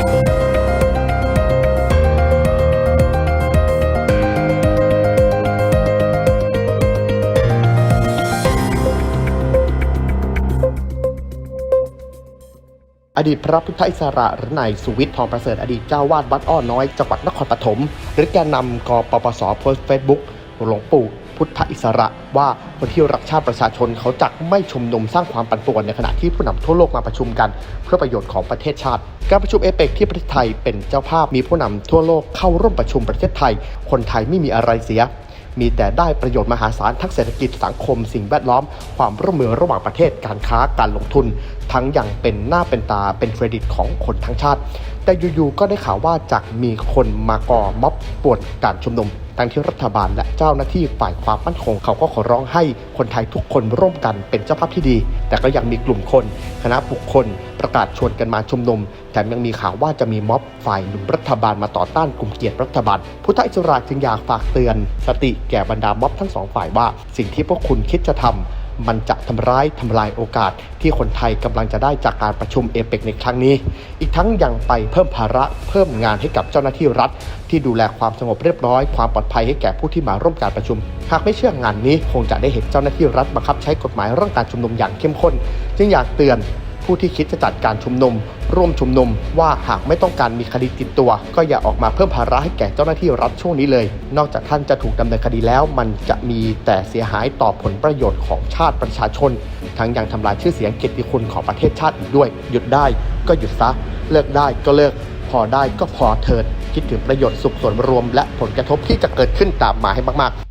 อดีตพระพุทธอิสระหรือนายสุวิทย์ทองประเสริฐอดีตเจ้าวาดวัดอ้อน้อยจังหวัดนครปฐมหรือแกนนำกปปสโพสต์เฟซบุ๊กหลวงปู่ พุทธอิสระว่าคนที่รักชาติประชาชนเขาจักไม่ชุมนุมสร้างความปั่นป่วนในขณะที่ผู้นำทั่วโลกมาประชุมกัน เพื่อประโยชน์ของประเทศชาติ การประชุมเอเปกที่ประเทศไทยเป็นเจ้าภาพมีผู้นำทั่วโลกเข้าร่วมประชุมประเทศไทย คนไทยไม่มีอะไรเสีย มีแต่ได้ประโยชน์มหาศาลทั้งเศรษฐกิจสังคมสิ่งแวดล้อม ความร่วมมือระหว่างประเทศการค้าการลงทุน ทั้งอย่างเป็นหน้าเป็นตาเป็นเครดิตของคนทั้งชาติ แต่อยู่ๆก็ได้ข่าวว่าจากมีคนมาก่อม็อบป่วนการชุมนุม ทั้งที่รัฐบาลและเจ้าหน้าที่ฝ่ายความมั่นคงเขาก็ขอร้องให้คนไทยทุกคนร่วมกันเป็นเจ้าภาพที่ดี แต่ก็ยังมีกลุ่มคน คณะบุคคล ประกาศชวนกันมาชุมนุมแถมยังมีข่าวว่าจะมีม็อบฝ่ายหนุนรัฐบาลมาต่อต้านกลุ่มเกียรติรัฐบาลพุทธอิสระจึงอยากฝากเตือน สติแก่บรรดาม็อบทั้งสองฝ่ายว่า สิ่งที่พวกคุณคิดจะทำ มันจะทำร้ายทำลายโอกาสที่คนไทยกำลังจะได้จากการประชุมเอเปกในครั้งนี้ อีกทั้งยังไปเพิ่มภาระเพิ่มงานให้กับเจ้าหน้าที่รัฐ ที่ดูแลความสงบเรียบร้อย ความปลอดภัยให้แก่ผู้ที่มาร่วมการประชุม หากไม่เชื่องานนี้คงจะได้เห็นเจ้าหน้าที่รัฐบังคับใช้กฎหมายเรื่องการชุมนุมอย่างเข้มข้น จึงอยากเตือนผู้ที่คิดจะจัดการชุมนุม ร่วมชุมนุม ว่าหากไม่ต้องการมีคดีติดตัว ก็อย่าออกมาเพิ่มภาระให้แก่เจ้าหน้าที่รัฐช่วงนี้เลย นอกจากท่านจะถูกดำเนินคดีแล้ว มันจะมีแต่เสียหายต่อผลประโยชน์ของชาติประชาชน ทั้งยังทำลายชื่อเสียงเกียรติคุณของประเทศชาติอีกด้วย หยุดได้ก็หยุดซะ เลิกได้ก็เลิก พอได้ก็พอเถิดคิดถึงประโยชน์สุขส่วนรวม และผลกระทบที่จะเกิดขึ้นตามมาให้มากๆ